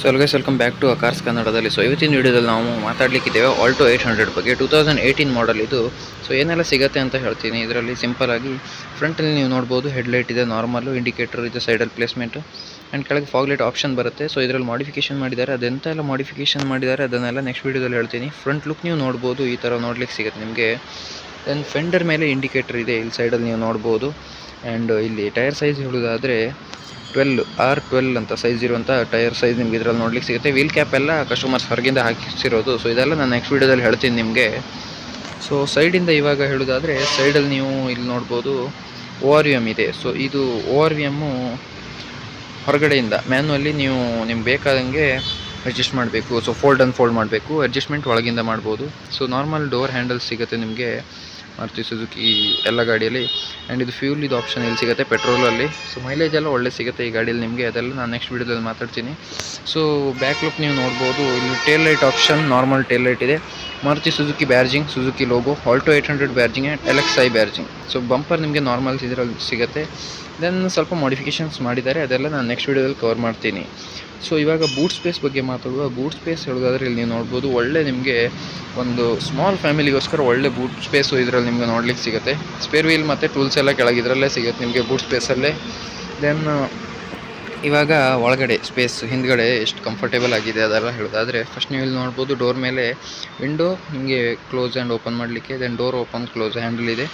So all guys welcome back to cars ಕನ್ನಡದಲ್ಲಿ so ಇವತ್ತಿನ ವೀಡಿಯೋದಲ್ಲಿ ನಾವು ಮಾತಾಡಲಿಕ್ಕಿದ್ದೇವೆ ಆಲ್ಟೋ ಏಯ್ಟ್ ಹಂಡ್ರೆಡ್ ಬಗ್ಗೆ. ಟೂ ತೌಸಂಡ್ ಏಯ್ಟೀನ್ ಮಾಡಲ್ ಇದು. ಸೊ ಏನೆಲ್ಲ ಸಿಗುತ್ತೆ ಅಂತ ಹೇಳ್ತೀನಿ. ಇದರಲ್ಲಿ ಸಿಂಪಲ್ ಆಗಿ ಫ್ರಂಟಲ್ಲಿ ನೀವು ನೋಡ್ಬೋದು ಹೆಡ್ಲೈಟ್ ಇದೆ ನಾರ್ಮಲ್ಲು ಇಂಡಿಕೇಟರ್ ಇದೆ ಸೈಡಲ್ಲಿ ಪ್ಲೇಸ್ಮೆಂಟು ಆ್ಯಂಡ್ ಕೆಳಗೆ ಫಾಗ್ಲೈಟ್ ಆಪ್ಷನ್ ಬರುತ್ತೆ. ಸೊ ಇದರಲ್ಲಿ ಮಾಡಿಫಿಕೇಷನ್ ಮಾಡಿದ್ದಾರೆ. ಅದೆಂತ ಎಲ್ಲ ಮಾಡಿಫಿಕೇಷನ್ ಮಾಡಿದ್ದಾರೆ, ಅದನ್ನೆಲ್ಲ ನೆಕ್ಸ್ಟ್ ವೀಡಿಯೋದಲ್ಲಿ ಹೇಳ್ತೀನಿ. ಫ್ರಂಟ್ ಲುಕ್ ನೀವು ನೋಡ್ಬೋದು, ಈ ಥರ ನೋಡ್ಲಿಕ್ಕೆ ಸಿಗುತ್ತೆ ನಿಮಗೆ. ದೆನ್ ಫೆಂಡರ್ ಮೇಲೆ ಇಂಡಿಕೇಟರ್ ಇದೆ. ಇಲ್ಲಿ ಸೈಡಲ್ಲಿ ನೀವು ನೋಡ್ಬೋದು. ಆ್ಯಂಡ್ ಇಲ್ಲಿ ಟೈರ್ ಸೈಜ್ ಹೇಳೋದಾದರೆ ಟ್ವೆಲ್ ಆರ್ ಟ್ವೆಲ್ ಅಂತ ಸೈಜ್ ಇರುವಂಥ ಟೈರ್ ಸೈಜ್ ನಿಮ್ಗೆ ಇದರಲ್ಲಿ ನೋಡ್ಲಿಕ್ಕೆ ಸಿಗುತ್ತೆ. ವೀಲ್ ಕ್ಯಾಪ್ ಎಲ್ಲ ಕಸ್ಟಮರ್ಸ್ ಹೊರಗಿಂದ ಹಾಕಿಸಿರೋದು. ಸೊ ಇದೆಲ್ಲ ನಾನು ನೆಕ್ಸ್ಟ್ ವೀಡಿಯೋದಲ್ಲಿ ಹೇಳ್ತೀನಿ ನಿಮಗೆ. ಸೊ ಸೈಡಿಂದ ಇವಾಗ ಹೇಳೋದಾದರೆ ಸೈಡಲ್ಲಿ ನೀವು ಇಲ್ಲಿ ನೋಡ್ಬೋದು ಓ ಆರ್ ವಿ ಎಂ ಇದೆ. ಸೊ ಇದು ಓ ಆರ್ ವಿ ಎಮ್ಮು ಹೊರಗಡೆಯಿಂದ ಮ್ಯಾನ್ಯುವಲ್ಲಿ ನೀವು ನಿಮ್ಗೆ ಬೇಕಾದಂಗೆ ಅಡ್ಜಸ್ಟ್ ಮಾಡಬೇಕು. ಸೊ ಫೋಲ್ಡ್ ಅನ್ ಫೋಲ್ಡ್ ಮಾಡಬೇಕು. ಅಡ್ಜಸ್ಟ್ಮೆಂಟ್ ಒಳಗಿಂದ ಮಾಡ್ಬೋದು. ಸೊ ನಾರ್ಮಲ್ ಡೋರ್ ಹ್ಯಾಂಡಲ್ ಸಿಗುತ್ತೆ ನಿಮಗೆ. ಮಾರುತಿ ಸುಜುಕಿ ಎಲ್ಲ ಗಾಡಿಯಲ್ಲಿ. ಆ್ಯಂಡ್ ಇದು ಫ್ಯೂಲ್ ಇದು ಆಪ್ಷನ್ ಇಲ್ಲಿ ಸಿಗುತ್ತೆ? ಪೆಟ್ರೋಲಲ್ಲಿ ಸೊ ಮೈಲೇಜ್ ಎಲ್ಲ ಒಳ್ಳೆ ಸಿಗುತ್ತೆ ಈ ಗಾಡಿಯಲ್ಲಿ ನಿಮಗೆ. ಅದೆಲ್ಲ ನಾನು ನೆಕ್ಸ್ಟ್ ವೀಡಿಯೋದಲ್ಲಿ ಮಾತಾಡ್ತೀನಿ. ಸೊ ಬ್ಯಾಕ್ ಲುಕ್ ನೀವು ನೋಡ್ಬೋದು. ಇಲ್ಲಿ tail light option normal tail light ಇದೆ. Maruti Suzuki badging Suzuki logo Alto eight hundred badging and L X I badging so bumper ನಿಮಗೆ ನಾರ್ಮಲ್ಸ್ ಇದರಲ್ಲಿ ಸಿಗುತ್ತೆ. ದೆನ್ ಸ್ವಲ್ಪ ಮಾಡಿಫಿಕೇಷನ್ಸ್ ಮಾಡಿದ್ದಾರೆ. ಅದೆಲ್ಲ ನಾನು ನೆಕ್ಸ್ಟ್ ವೀಡಿಯೋದಲ್ಲಿ ಕವರ್ ಮಾಡ್ತೀನಿ. ಸೊ ಇವಾಗ ಬೂಟ್ ಸ್ಪೇಸ್ ಬಗ್ಗೆ ಮಾತಾಡುವ ಬೂಟ್ ಸ್ಪೇಸ್ ಹೇಳೋದಾದ್ರೆ ಇಲ್ಲಿ ನೀವು ನೋಡ್ಬೋದು ಒಳ್ಳೆ ನಿಮಗೆ ಒಂದು ಸ್ಮಾಲ್ ಫ್ಯಾಮಿಲಿಗೋಸ್ಕರ ಒಳ್ಳೆ ಬೂಟ್ ಸ್ಪೇಸು ಇದರಲ್ಲಿ ನಿಮಗೆ ನೋಡ್ಲಿಕ್ಕೆ ಸಿಗುತ್ತೆ. ಸ್ಪೇರ್ ವೀಲ್ ಮತ್ತು ಟೂಲ್ಸ್ ಎಲ್ಲ ಕೆಳಗೆ ಇದರಲ್ಲೇ ಸಿಗುತ್ತೆ ನಿಮಗೆ ಬೂಟ್ ಸ್ಪೇಸಲ್ಲೇ ದೆನ್ ಇವಾಗ ಒಳಗಡೆ ಸ್ಪೇಸ್ ಹಿಂದ್ಗಡೆ ಎಷ್ಟು ಕಂಫರ್ಟೇಬಲ್ ಆಗಿದೆ ಅದೆಲ್ಲ ಹೇಳೋದಾದರೆ ಫಸ್ಟ್ ನೀವು ಇಲ್ಲಿ ನೋಡ್ಬೋದು ಡೋರ್ ಮೇಲೆ ವಿಂಡೋ ನಿಮಗೆ ಕ್ಲೋಸ್ ಆ್ಯಂಡ್ ಓಪನ್ ಮಾಡಲಿಕ್ಕೆ then door open close handle ಇದೆ.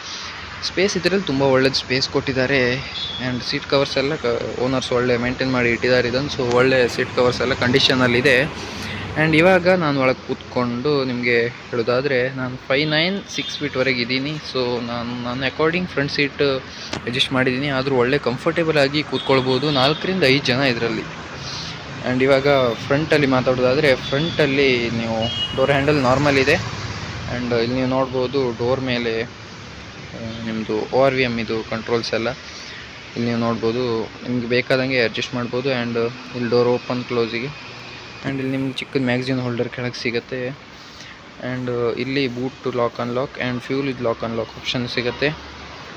ಸ್ಪೇಸ್ ಇದರಲ್ಲಿ ತುಂಬ ಒಳ್ಳೇದು ಸ್ಪೇಸ್ ಕೊಟ್ಟಿದ್ದಾರೆ. ಆ್ಯಂಡ್ ಸೀಟ್ ಕವರ್ಸ್ ಎಲ್ಲ ಓನರ್ಸ್ ಒಳ್ಳೆ ಮೇಂಟೈನ್ ಮಾಡಿ ಇಟ್ಟಿದ್ದಾರೆ. ಇದನ್ನು ಸೊ, ಒಳ್ಳೆ ಸೀಟ್ ಕವರ್ಸ್ ಎಲ್ಲ ಕಂಡೀಷನಲ್ಲಿದೆ ಆ್ಯಂಡ್ ಇವಾಗ ನಾನು ಒಳಗೆ ಕೂತ್ಕೊಂಡು ನಿಮಗೆ ಹೇಳೋದಾದರೆ, ನಾನು ಫೈವ್ ನೈನ್ ಸಿಕ್ಸ್ ಫೀಟ್ವರೆಗೆ ಇದ್ದೀನಿ. ಸೊ ನಾನು ನನ್ನ ಅಕಾರ್ಡಿಂಗ್ ಫ್ರಂಟ್ ಸೀಟ್ ಅಡ್ಜಸ್ಟ್ ಮಾಡಿದ್ದೀನಿ. ಆದರೂ ಒಳ್ಳೆ ಕಂಫರ್ಟೇಬಲ್ ಆಗಿ ಕೂತ್ಕೊಳ್ಬೋದು. ನಾಲ್ಕರಿಂದ ಐದು ಜನ ಇದರಲ್ಲಿ. ಆ್ಯಂಡ್ ಇವಾಗ ಫ್ರಂಟಲ್ಲಿ ಮಾತಾಡೋದಾದರೆ ಫ್ರಂಟಲ್ಲಿ ನೀವು ಡೋರ್ ಹ್ಯಾಂಡಲ್ ನಾರ್ಮಲ್ ಇದೆ. ಆ್ಯಂಡ್ ಇಲ್ಲಿ ನೀವು ನೋಡ್ಬೋದು ಡೋರ್ ಮೇಲೆ ನಿಮ್ಮದು ಓ ಆರ್ ವಿ ಎಂ ಇದು ಕಂಟ್ರೋಲ್ಸ್ ಎಲ್ಲ. ಇಲ್ಲಿ ನೀವು ನೋಡ್ಬೋದು, ನಿಮ್ಗೆ ಬೇಕಾದಂಗೆ ಅಡ್ಜಸ್ಟ್ ಮಾಡ್ಬೋದು ಆ್ಯಂಡ್ ಇಲ್ಲಿ ಡೋರ್ ಓಪನ್ ಕ್ಲೋಸಿಗೆ ಆ್ಯಂಡ್ ಇಲ್ಲಿ ನಿಮ್ಗೆ ಚಿಕ್ಕದ ಮ್ಯಾಗ್ಝಿನ್ ಹೋಲ್ಡರ್ ಕೆಳಗೆ ಸಿಗುತ್ತೆ. ಆ್ಯಂಡ್ ಇಲ್ಲಿ boot lock unlock and fuel ಇದು ಲಾಕ್ ಅನ್ಲಾಕ್ ಆಪ್ಷನ್ ಸಿಗುತ್ತೆ.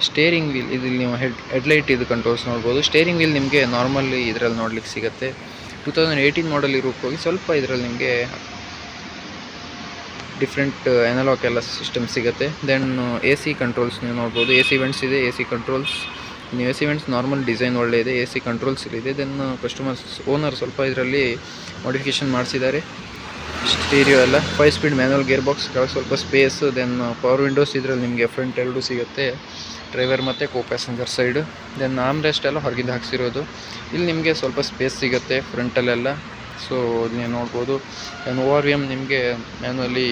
ಸ್ಟೇರಿಂಗ್ ವೀಲ್ ಇದು ನೀವು ಹೆಡ್ ಹೆಡ್ಲೈಟ್ ಇದು ಕಂಟ್ರೋಲ್ಸ್ ನೋಡ್ಬೋದು. ಸ್ಟೇರಿಂಗ್ ವೀಲ್ ನಿಮಗೆ ನಾರ್ಮಲ್ಲಿ ಇದರಲ್ಲಿ ನೋಡ್ಲಿಕ್ಕೆ ಸಿಗುತ್ತೆ. ಟೂ ತೌಸಂಡ್ ಏಯ್ಟೀನ್ ಮಾಡಲ್ ಇರೋಕ್ಕೋಗಿ ಸ್ವಲ್ಪ ಇದರಲ್ಲಿ ನಿಮಗೆ ಡಿಫ್ರೆಂಟ್ ಎನಲಾಕ್ ಎಲ್ಲ ಸಿಸ್ಟಮ್ ಸಿಗುತ್ತೆ. ದೆನ್ ಎ ಸಿ ಕಂಟ್ರೋಲ್ಸ್ ನೀವು ನೋಡ್ಬೋದು. ಎ ಸಿ ವೆಂಟ್ಸ್ ಇದೆ ಎ ಸಿ ಕಂಟ್ರೋಲ್ಸ್ ನೀವು A C vents normal design ಒಳ್ಳೆ ಇದೆ ಎ ಸಿ ಕಂಟ್ರೋಲ್ಸ್ ಇದೆ. ದೆನ್ ಕಸ್ಟಮರ್ಸ್ ಓನರ್ ಸ್ವಲ್ಪ ಇದರಲ್ಲಿ ಮಾಡಿಫಿಕೇಷನ್ ಮಾಡಿಸಿದ್ದಾರೆ. ಸ್ಟೀರಿಯೋ ಎಲ್ಲ five speed manual gear box ಕೆಳಗೆ ಸ್ವಲ್ಪ ಸ್ಪೇಸ್ ದೆನ್ ಪವರ್ ವಿಂಡೋಸ್ ಇದರಲ್ಲಿ ನಿಮಗೆ ಫ್ರಂಟ್ ಎರಡು ಸಿಗುತ್ತೆ. ಡ್ರೈವರ್ ಮತ್ತು co passenger side then arm rest ಎಲ್ಲ ಹೊರಗಿಂದ ಹಾಕ್ಸಿರೋದು. ಇಲ್ಲಿ ನಿಮಗೆ ಸ್ವಲ್ಪ ಸ್ಪೇಸ್ ಸಿಗುತ್ತೆ ಫ್ರಂಟಲ್ಲೆಲ್ಲ ಸೊ ನೀವು ನೋಡ್ಬೋದು ದೆನ್ ಓ ಆರ್ ಎಂ ನಿಮಗೆ ಮ್ಯಾನ್ವಲಿ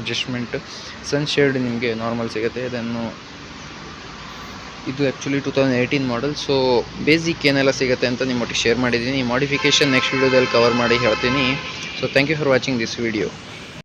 ಅಡ್ಜಸ್ಟ್ಮೆಂಟ್ ಸನ್ ಶೇಡ್ ನಿಮಗೆ ನಾರ್ಮಲ್ ಸಿಗುತ್ತೆ. ಇದನ್ನು ಇದು actually two thousand eighteen model so basic ಏನೆಲ್ಲ ಸಿಗುತ್ತೆ ಅಂತ ನಿಮ್ಮೊಟ್ಟಿಗೆ ಶೇರ್ ಮಾಡಿದ್ದೀನಿ. ಮಾಡಿಫಿಕೇಷನ್ ನೆಕ್ಸ್ಟ್ ವೀಡಿಯೋದಲ್ಲಿ ಕವರ್ ಮಾಡಿ ಹೇಳ್ತೀನಿ. So thank you for watching this video